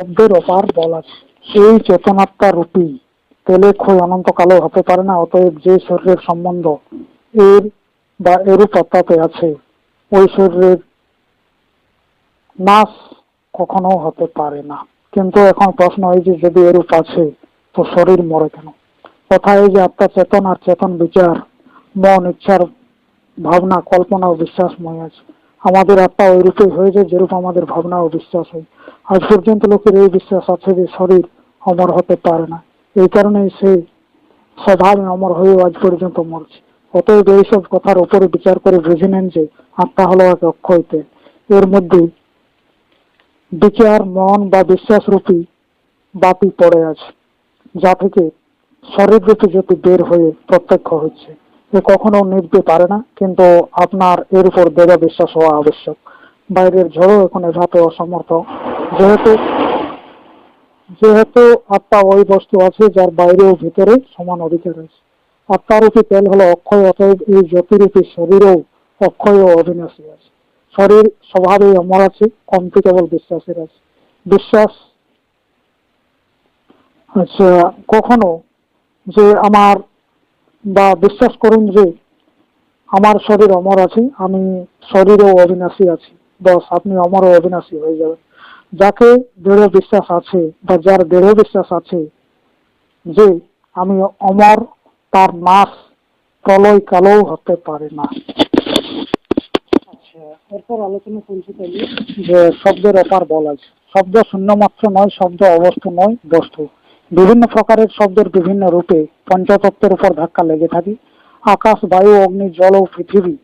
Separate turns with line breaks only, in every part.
শব্দের অপার বল আছে। এই চেতনাত্মা রূপী। তেলে ক্ষয় অনন্তকালেও হতে পারে না, অতএব যে শরীরের সম্বন্ধ এর বা এরূপ আত্মাতে আছে, ওই শরীরের নাশ কখনো হতে পারে না। কিন্তু এখন প্রশ্ন এই যে যদি এরূপ আছে, তো শরীর মরে কেন? কথা এই যে আত্মা চেতন আর চেতন বিচার, মন, ইচ্ছার ভাবনা, কল্পনা ও বিশ্বাসময় আছে। আমাদের আত্মা ওই রূপে হয়ে যায়, যেরূপ আমাদের ভাবনা ও বিশ্বাস হয়। আজ পর্যন্ত লোকের এই বিশ্বাস আছে যে শরীর অমর হতে পারে না। এই কারণে সে স্বভাবে অমর হয়েও আজ পর্যন্ত মরছে। অতএব এইসব কথার উপরে বিচার করে বুঝে নেন যে আত্মা হলো এক অক্ষয়তে এর মধ্যে বিচার, মন বা বিশ্বাস রূপী বাতি পড়ে আছে, যা থেকে শরীর রূপী জ্যোতি বের হয়ে প্রত্যক্ষ হচ্ছে। এ কখনো নিভতে পারে না, কিন্তু আপনার এর উপর দৃঢ় বিশ্বাস হওয়া আবশ্যক। বাইরের ঝড়ও এখন এভাবে অসমর্থ যেহেতু যেহেতু আত্মা ওই বস্তু আছে যার বাইরে ও ভিতরে সমান অধিকার আছে। আত্মারূপী তেল হলো অক্ষয়, অতএব এই জ্যোতিরূপী শরীরও অক্ষয় ও অবিনাশী আছে। শরীর স্বভাবেই অমর আছে কমতি কেবল বিশ্বাসের আছে। বিশ্বাস আচ্ছা কখনো যে আমার, বা বিশ্বাস করুন যে আমার শরীর অমর আছে, আমি শরীরও অবিনাশী আছি। বস, আপনি অমর ও অবিনাশী হয়ে যাবেন। যাকে দৃঢ় বিশ্বাস আছে বা যার দৃঢ় বিশ্বাস আছে যে আমি অমর তার নাশ প্রলয় কালেও হতে পারে না। আচ্ছা এরপর আলোচনা চলছে তাহলে। যে শব্দের অপার বল আছে। শব্দ শূন্য মাত্র নয় শব্দ অবস্তু নয় বস্তু। বিভিন্ন প্রকারের শব্দের বিভিন্ন রূপে পঞ্চতত্ত্বের উপর ধাক্কা লেগে থাকে। আকাশ বায়ু অগ্নি জল ও পৃথিবী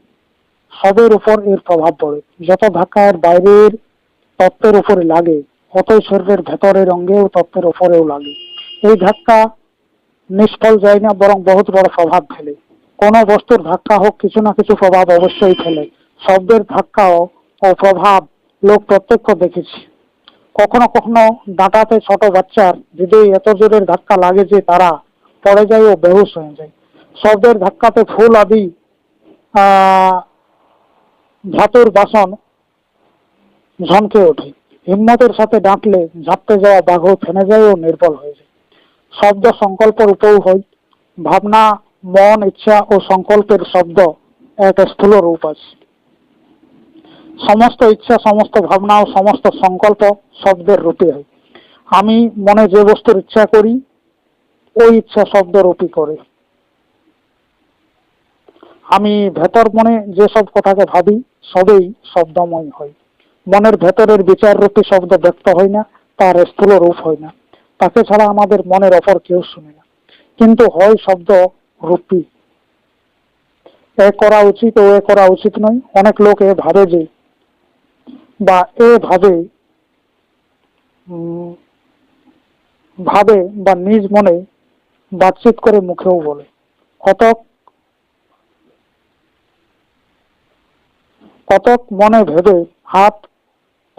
সবের উপর এর প্রভাব পড়ে। যত ধাক্কা এর বাইরের তত্ত্বের উপরে লাগে। অতই শরীরের ভেতরের অঙ্গেও তত্ত্বের উপরেও লাগে। এই ধাক্কা নিষ্ফল যায় না, বরং বহুত বড় প্রভাব ফেলে। কোন বস্তুর ধাক্কা হোক, কিছু না কিছু প্রভাব অবশ্যই ফেলে। শব্দের ধাক্কা ও প্রভাব লোক প্রত্যক্ষ দেখেছি। কখনো কখনো ডাঁটাতে ছোট বাচ্চার যদি এত জোরের ধাক্কা লাগে যে তারা পড়ে যায় ও বেহুশ হয়ে যায়। শব্দের ধাক্কাতে ফুল আদি, আহ, ধাতুর বাসন ঝনকে ওঠে। হিম্মতের সাথে ডাকলে ঝাপতে যাওয়া বাঘ থেমে যায় ও নির্বল হয়ে যায়। শব্দ সংকল্প রূপেও হয়। ভাবনা, মন, ইচ্ছা ও সংকল্পের শব্দ এক স্থূল রূপ আছে। সমস্ত ইচ্ছা, সমস্ত ভাবনা ও সমস্ত সংকল্প শব্দের রূপে হয়। আমি মনে যে বস্তুর ইচ্ছা করি, ওই ইচ্ছা শব্দ রূপী করে। আমি ভেতর মনে যেসব কথাকে ভাবি, সবেই শব্দময় হয়। মনের ভেতরের বিচার রূপী শব্দ ব্যক্ত হয় না, তার স্থূল রূপ হয় না। তাকে ছাড়া আমাদের মনের অপর কেউ শুনে না। কিন্তু হয় শব্দ রূপী এ করা উচিত ও এ করা উচিত নয়। অনেক লোক এ ভাবে যে, বা এ ভাবে ভাবে বা নিজ মনে বাতচিত করে মুখেও বলে। কতক কতক মনে ভেবে হাত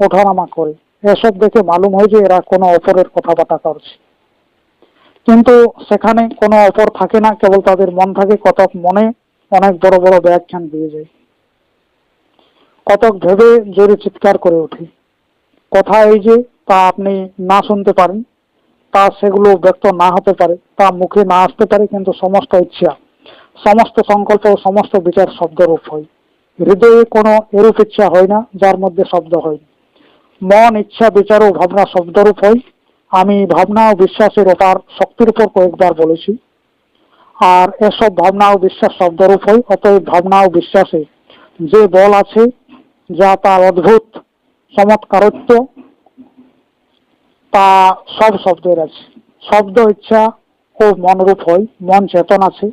ওঠানামা করে এসব দেখে মালুম হয় যে এরা কোনো অপরের কথাবার্তা করছে। কিন্তু সেখানে কোনো অপর থাকে না, কেবল তাদের মন থাকে, কতক মনে অনেক বড় বড় ব্যাখ্যান দিয়ে যায়। কতক ভেবে জোরে চিৎকার করে ওঠে। কথা এই যে, তা আপনি না শুনতে পারেন, তা সেগুলো ব্যক্ত না হতে পারে, তা মুখে না আসতে পারে, কিন্তু সমস্ত ইচ্ছা, সমস্ত সংকল্প, সমস্ত বিচার শব্দরূপ হয়। হৃদয়ে কোনো এরূপ ইচ্ছা হয় না, যার মধ্যে শব্দ হয় মন, ইচ্ছা, বিচার ও ভাবনা শব্দরূপ হয় আমি ভাবনা ও বিশ্বাসের ওপার শক্তির উপর কয়েকবার বলেছি। আর এসব ভাবনা ও বিশ্বাস শব্দরূপ হয় অতএব ভাবনা ও বিশ্বাসে যে বল আছে, যা তার অদ্ভুত, চমৎকারত্ব, তা সব শব্দের আছে। শব্দ, ইচ্ছা ও মনরূপ হয় মন চেতন আছে।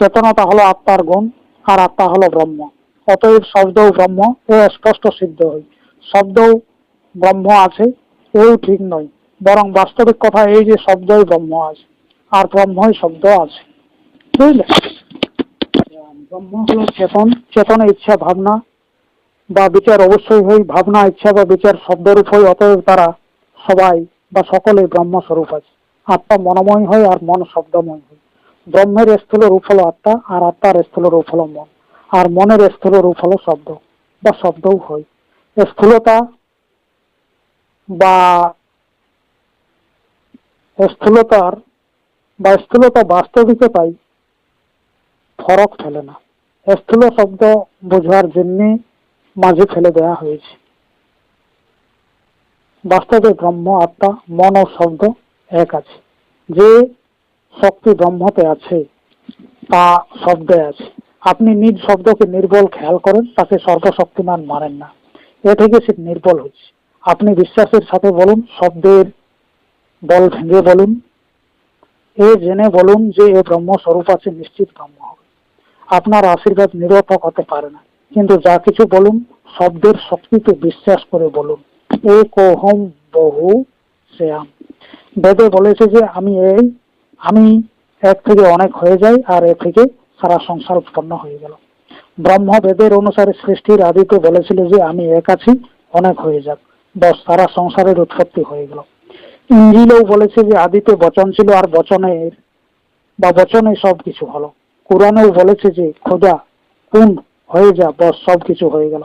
চেতনতা হলো আত্মার গুণ, আর আত্মা হলো ব্রহ্ম। অতএব শব্দও ব্রহ্ম এ স্পষ্ট সিদ্ধ হয়। শব্দও ব্রহ্ম আছে, এও ঠিক নয়। বরং বাস্তবিক কথা এই যে শব্দই ব্রহ্ম আছে, আর ব্রহ্মই শব্দ আছে। বুঝলে? ব্রহ্ম হলো চেতন, চেতনে ইচ্ছা, ভাবনা। বা বিচার অবশ্যই হয়, ভাবনা, ইচ্ছা বা বিচার শব্দরূপ হয় অতএব তারা সবাই বা সকলে ব্রহ্ম স্বরূপ আছে। আত্মা মনময় হয় আর মন শব্দময় হয়। ব্রহ্মের স্থূল রূপ হলো আত্মা, আর আত্মার স্থূল রূপ হলো মন। আর মনের স্থূল রূপ হলো শব্দ, বা শব্দও হয়। স্থূলতা বা স্থূলতার বা স্থূলতা বাস্তবিকতায় ফরক ফেলে না। স্থূল শব্দ বোঝার জন্য মাঝে ফেলে দেওয়া হয়েছে। বাস্তবে ব্রহ্ম, আত্মা, মন ও শব্দ এক আছে। যে শক্তি ব্রহ্মতে আছে, তা শব্দে আছে। আপনি নিজ শব্দকে নির্বল খেয়াল করেন, তাকে সর্বশক্তিমান মানেন না। এ থেকে সে নির্বল হচ্ছে আপনি বিশ্বাসের সাথে বলুন, শব্দের বল ভেঙে বলুন। এ জেনে বলুন যে এ ব্রহ্ম স্বরূপ আছে, নিশ্চিত ব্রহ্ম হবে। আপনার আশীর্বাদ নিরর্থক হতে পারে না। কিন্তু যা কিছু বলুন, শব্দের শক্তিতে বিশ্বাস করে বলুন। এ কোহম বহু শ্যাম বেদে বলেছে যে আমি এই, আমি এক থেকে অনেক হয়ে যাই আর এ থেকে সারা সংসার উৎপন্ন হয়ে গেল। ব্রহ্ম বেদের অনুসারে সৃষ্টির আদিতে বলেছিল যে আমি এক আছি, অনেক হয়ে যাক। বস সারা সংসারের উৎপত্তি হয়ে গেল। ইঞ্জিলেও বলেছে যে আদিতে বচন ছিল আর বচনের, বা বচনে সব কিছু হলো। কোরআনেও বলেছে যে খোদা কোন হয়ে যা, বস সব কিছু হয়ে গেল।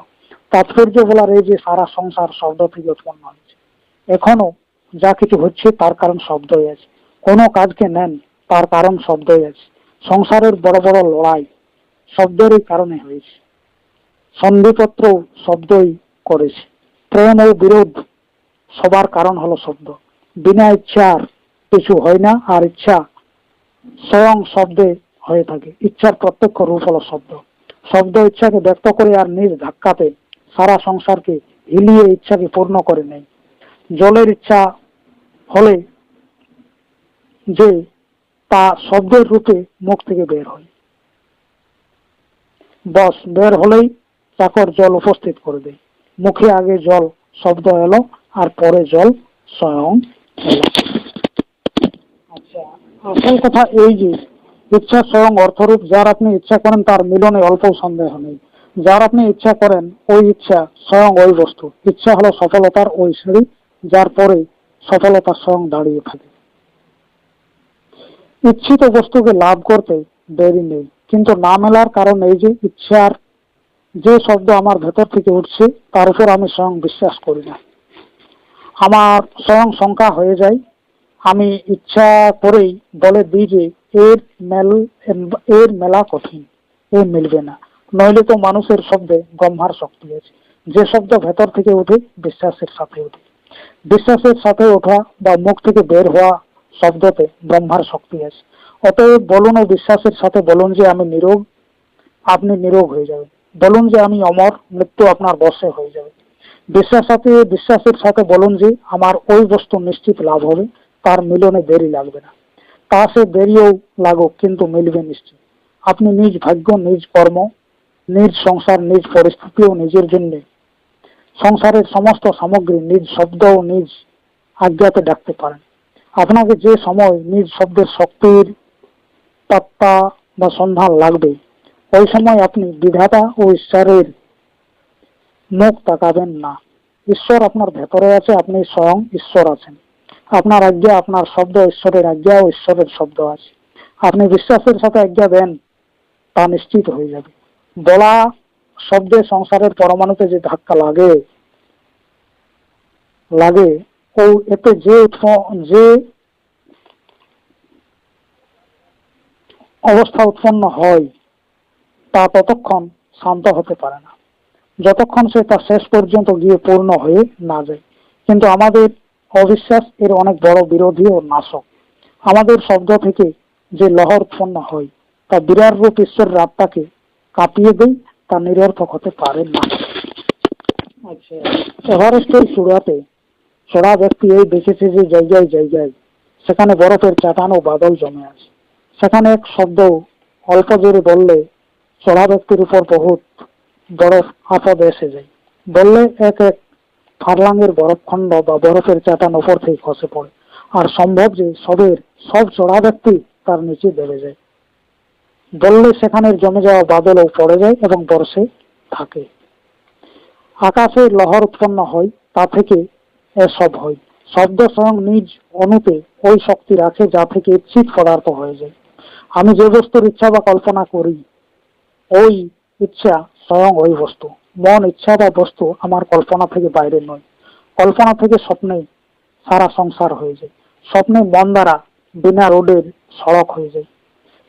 তাৎপর্য বলার এই যে সারা সংসার শব্দ থেকে উৎপন্ন হয়েছে। এখনও যা কিছু হচ্ছে তার কারণ শব্দই আছে। কোনো কাজকে নেন, তার কারণ শব্দই আছে। সংসারের বড় বড় লড়াই শব্দেরই কারণে হয়েছে। সন্ধিপত্র শব্দই করেছে। প্রেম ও বিরোধ সবার কারণ হলো শব্দ। বিনা ইচ্ছার কিছু হয় না, আর ইচ্ছা স্বয়ং শব্দে হয়ে থাকে। ইচ্ছার প্রত্যক্ষ রূপ হলো শব্দ। শব্দ ইচ্ছাকে ব্যক্ত করে আর নিজ ধাক্কাতে সারা সংসারকে হিলিয়ে ইচ্ছাকে পূর্ণ করে নেয়। জলের ইচ্ছা হলে যে তা শব্দের রূপে মুখ থেকে বের হয়। বস বের হলেই চাকর জল উপস্থিত করে দেয়। মুখে আগে জল শব্দ এলো, আর পরে জল স্বয়ং এলো। আচ্ছা আসল কথা এই যে, ইচ্ছা স্বয়ং অর্থরূপ, যার আপনি ইচ্ছা করেন তার মিলনে অল্প সন্দেহ নেই। যার আপনি ইচ্ছা করেন, ওই ইচ্ছা স্বয়ং ওই বস্তু। ইচ্ছা হলো সফলতার ওই সিঁড়ি, যার পরে সফলতা স্বয়ং দাঁড়িয়ে থাকে। ইচ্ছিত বস্তুকে লাভ করতে দেরি নেই। কিন্তু না মেলার কারণ এই যে ইচ্ছার যে শব্দ আমার ভেতর থেকে উঠছে, তার উপর আমি স্বয়ং বিশ্বাস করি না। আমার স্বয়ং শঙ্কা হয়ে যায়। আমি ইচ্ছা করেই বলে দিই যে, এর মেল, এর মেলা কঠিন, এ মিলবে না। নইলে তো মানুষের শব্দে ব্রহ্মার শক্তি আছে। যে শব্দ ভেতর থেকে উঠে, বিশ্বাসের সাথে উঠে। বিশ্বাসের সাথে ওঠা বা মুখ থেকে বের হওয়া শব্দতে ব্রহ্মার শক্তি আছে। অতএব বলুন ও বিশ্বাসের সাথে বলুন যে, আমি নিরোগ, আপনি নিরোগ হয়ে যাবেন। বলুন যে আমি অমর, মৃত্যু আপনার বসে হয়ে যাবে। বিশ্বাস সাথে বিশ্বাসের সাথে বলুন যে আমার ওই বস্তু নিশ্চিত লাভ হবে, তার মিলনে দেরি লাগবে না। তা সে দেরিও লাগুক, কিন্তু মিলবে নিশ্চিত। আপনি নিজ ভাগ্য, নিজ কর্ম, নিজ সংসার, নিজ পরিস্থিতি ও নিজের জন্য। সংসারের সমস্ত সামগ্রী নিজ শব্দ ও নিজ আজ্ঞাতে ডাকতে পারেন। আপনাকে যে সময় নিজ শব্দের শক্তির পাত্তা বা সন্ধান লাগবে ওই সময় আপনি বিধাতা ও ঈশ্বরের মুখ তাকাবেন না। ঈশ্বর আপনার ভেতরে আছে, আপনি স্বয়ং ঈশ্বর আছেন। আপনার আজ্ঞা, আপনার শব্দ ঈশ্বরের আজ্ঞা ও ঈশ্বরের শব্দ আছে। আপনি বিশ্বাসের সাথে আজ্ঞা দেন, তা নিশ্চিত হয়ে যাবে। বলা শব্দে সংসারের পরমাণুতে যে ধাক্কা লাগে লাগে, ও এতে যে যে অবস্থা উৎপন্ন হয় তা ততক্ষণ শান্ত হতে পারে না। যতক্ষণ সে তা শেষ পর্যন্ত গিয়ে পূর্ণ হয়ে না যায়। কিন্তু আমাদের অবিশ্বাস এর অনেক বড় বিরোধী ও নাশক। আমাদের শব্দ থেকে যে লহর উৎপন্ন হয় তা বিরাট রূপ ঈশ্বরের আত্মাকে কাঁপিয়ে দেয় তা নিরর্থক হতে পারে না। আচ্ছা। এভারেস্টের চূড়াতে চড়া ব্যক্তি এই দেখেছে যে জায়গায় জায়গায় সেখানে বরফের চাটান ও বাদল জমে আছে। সেখানে এক শব্দ অল্প জোরে বললে চড়া ব্যক্তির উপর বহুত বরফ আপদ এসে যায়। বললে এক এক ফারলাঙ্গের বরফখণ্ড বা বরফের চাটান ওপর থেকে খসে পড়ে। আর সম্ভব যে সবের সব চড়া ব্যক্তি তার নিচে দেবে যায়। বললে সেখানের জমে যাওয়া বাদলও পড়ে যায় এবং বর্ষে থাকে। আকাশে লহর উৎপন্ন হয়, তা থেকে এসব হয়। শব্দ স্বয়ং নিজ অনুতে ওই শক্তি রাখে যা থেকে ইচ্ছিত পদার্থ হয়ে যায়। আমি যে বস্তুর ইচ্ছা বা কল্পনা করি ওই ইচ্ছা স্বয়ং ওই বস্তু। মন ইচ্ছা বা বস্তু আমার কল্পনা থেকে বাইরে নয়। কল্পনা থেকে স্বপ্নে সারা সংসার হয়ে যায়। স্বপ্নে মন দ্বারা বিনা রোডের সড়ক হয়ে যায়।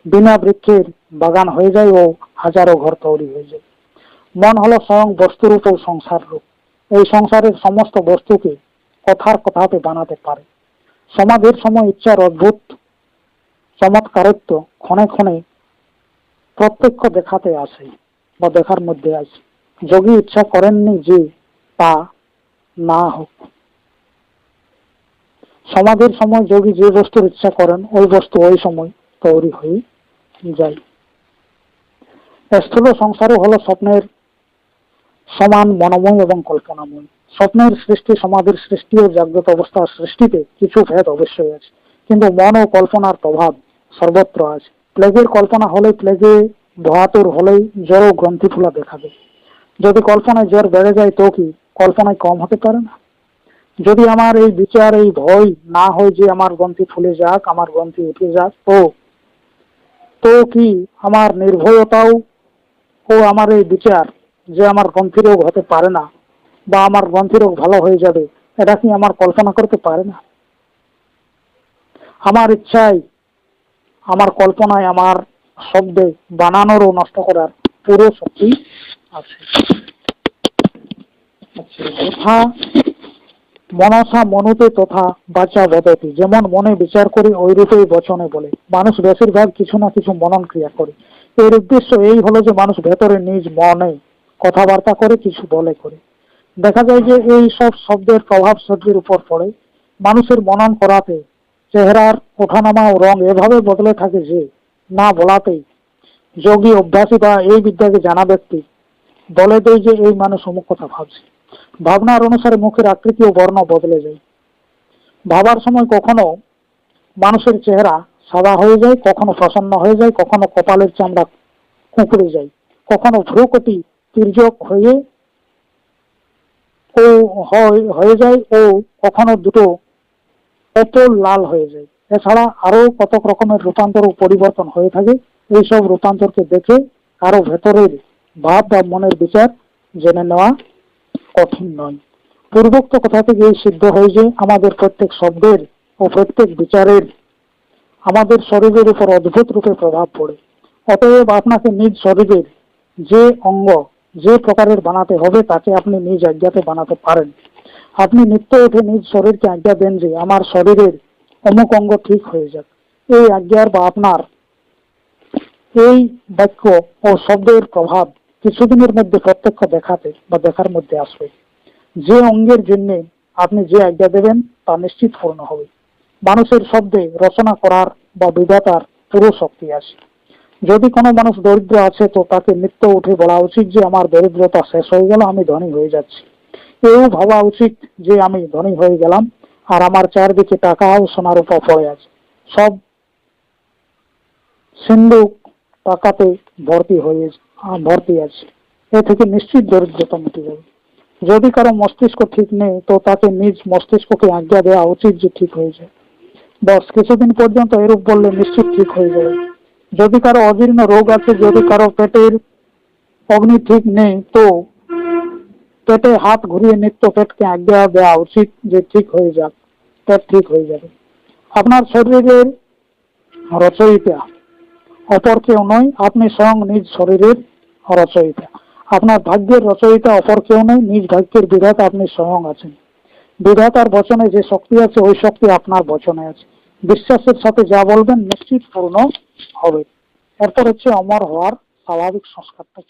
বিনা বৃক্ষের বাগান হয়ে যায় ও হাজারো ঘর তৈরি হয়ে যায়। মন হলো স্বয়ং বস্তুর উপর সংসার রূপ। এই সংসারের সমস্ত বস্তুকে কথার কথাতে বানাতে পারে। সমাধির সময় ইচ্ছার অদ্ভুত, চমৎকারত্ব ক্ষণে ক্ষণে প্রত্যক্ষ দেখাতে আসে বা দেখার মধ্যে আসে। যোগী ইচ্ছা করেননি যে তা না হোক। সমাধির সময় যোগী যে বস্তুর ইচ্ছা করেন, ওই বস্তু ওই সময় তৈরি হয়ে যায়। স্থূল সংসারও হলো স্বপ্নের সমান মনোময় এবং কল্পনাময়। স্বপ্নের সৃষ্টি সমাধির সৃষ্টি ও জাগ্রত অবস্থার সৃষ্টিতে কিছু ভেদ অবশ্যই আছে। কিন্তু মন ও কল্পনার প্রভাব সর্বত্র আছে। প্লেগের কল্পনা হলে প্লেগে ভয়াতুর হলেই জ্বর গ্রন্থি ফুলা দেখাবে যদি কল্পনায় জ্বর বেড়ে যায়, তো কি কল্পনায় কম হতে পারে না? যদি আমার এই বিচার, এই ভয় না হয় যে আমার গ্রন্থি ফুলে যাক, আমার গ্রন্থি উঠে যাক তো তো কি আমার নির্ভয়তাও ও আমার এই বিচার যে আমার গ্রন্থি রোগ হতে পারে না বা আমার গ্রন্থি রোগ ভালো হয়ে যাবে, এটা কি আমার কল্পনা করতে পারে না? আমার ইচ্ছায় আমার কল্পনায় আমার শব্দে বানানোর ও নষ্ট করার পুরো শক্তি আছে। আচ্ছা, মনসা মনুতে তথা বাচা বদতি যেমন মনে বিচার করি ওই রূপেই বচনে বলে। মানুষ বেশিরভাগ কিছু না কিছু মনন ক্রিয়া করে। এর উদ্দেশ্য এই হলো যে মানুষ ভেতরে নিজ মনে কথাবার্তা করে কিছু বলে করে। দেখা যায় যে এই সব শব্দের প্রভাব শরীরের উপর পড়ে। মানুষের মনন করাতে চেহারার ওঠানামা ও রং এভাবে বদলে থাকে যে না বলাতেই। যোগী অভ্যাসী বা এই বিদ্যাকে জানা ব্যক্তি। বলে দেয় যে এই মানুষ অমুক কথা ভাবছে। ভাবনার অনুসারে মুখের আকৃতি ও বর্ণ বদলে যায়। ভাবার সময় কখনো মানুষের চেহারা সাদা হয়ে যায়, কখনো প্রসন্ন হয়ে যায়, কখনো কপালের চামড়া কুঁকড়ে যায়, কখনো ভ্রুকটি তির্যক হয়ে ও হয় যায় ও কখনো দুটো অতল লাল হয়ে যায়। এছাড়া আরও কত রকমের রূপান্তর ও পরিবর্তন হয়ে থাকে, এইসব রূপান্তরকে দেখে আরও ভেতরের ভাব বা মনের বিচার জেনে নেওয়া কঠিন নয়। পূর্বোক্ত কথা থেকে এই সিদ্ধ হয় যে, আমাদের প্রত্যেক শব্দের ও প্রত্যেক বিচারের আমাদের শরীরের উপর অদ্ভুত রূপে প্রভাব পড়ে। অতএব আপনাকে নিজ শরীরের যে অঙ্গ, যে প্রকারের বানাতে হবে, তাকে আপনি নিজ আজ্ঞাতে বানাতে পারেন। আপনি নিত্য উঠে নিজ শরীরকে আজ্ঞা দেন যে আমার শরীরের অমুক অঙ্গ ঠিক হয়ে যাক। এই আজ্ঞার বা আপনার এই বাক্য ও শব্দের প্রভাব কিছুদিনের মধ্যে প্রত্যক্ষ দেখাতে বা দেখার মধ্যে আসবে। যে অঙ্গের জন্য আপনি যে আজ্ঞা দেবেন তা নিশ্চিত পূর্ণ হবে। মানুষের শব্দে রচনা করার বা বিধাতার পুরো শক্তি আছে। যদি কোনো মানুষ দরিদ্র আছে তো তাকে নিত্য উঠে বলা উচিত যে, আমার দরিদ্রতা শেষ হয়ে গেল, আমি ধনী হয়ে যাচ্ছি। এও ভাবা উচিত যে আমি ধনী হয়ে গেলাম আর আমার চারদিকে টাকা ও সোনার উপর পড়ে আছে। সব সিন্ধু টাকাতে ভর্তি হয়ে ভর্তি আছে। এ থেকে নিশ্চিত দরিদ্রতা মিটে যাবে। যদি কারও মস্তিষ্ক ঠিক নেই, তো তাকে নিজ মস্তিষ্ককে আজ্ঞা দেওয়া উচিত যে ঠিক হয়ে যায়। বস, কিছুদিন পর্যন্ত এরূপ বললে নিশ্চিত ঠিক হয়ে যাবে। যদি কারও অজীর্ণ রোগ আছে, যদি কারও পেটের অগ্নি ঠিক নেই, তো পেটে হাত ঘুরিয়ে নিত্য পেটকে আজ্ঞা দেওয়া উচিত যে ঠিক হয়ে যাক, পেট ঠিক হয়ে যাবে। আপনার শরীরের রচয়িতা অপর কেউ নয়, আপনি স্বয়ং নিজ শরীরের রচয়িতা। আপনার ভাগ্যের রচয়িতা অপর কেউ নয়, নিজ ভাগ্যের বিধাতা আপনি স্বয়ং আছেন। বিধাতার বচনে যে শক্তি আছে, ওই শক্তি আপনার বচনে আছে। বিশ্বাসের সাথে যা বলবেন নিশ্চিত পূর্ণ হবে। এরপর হচ্ছে অমর হওয়ার স্বাভাবিক সংস্কারটা?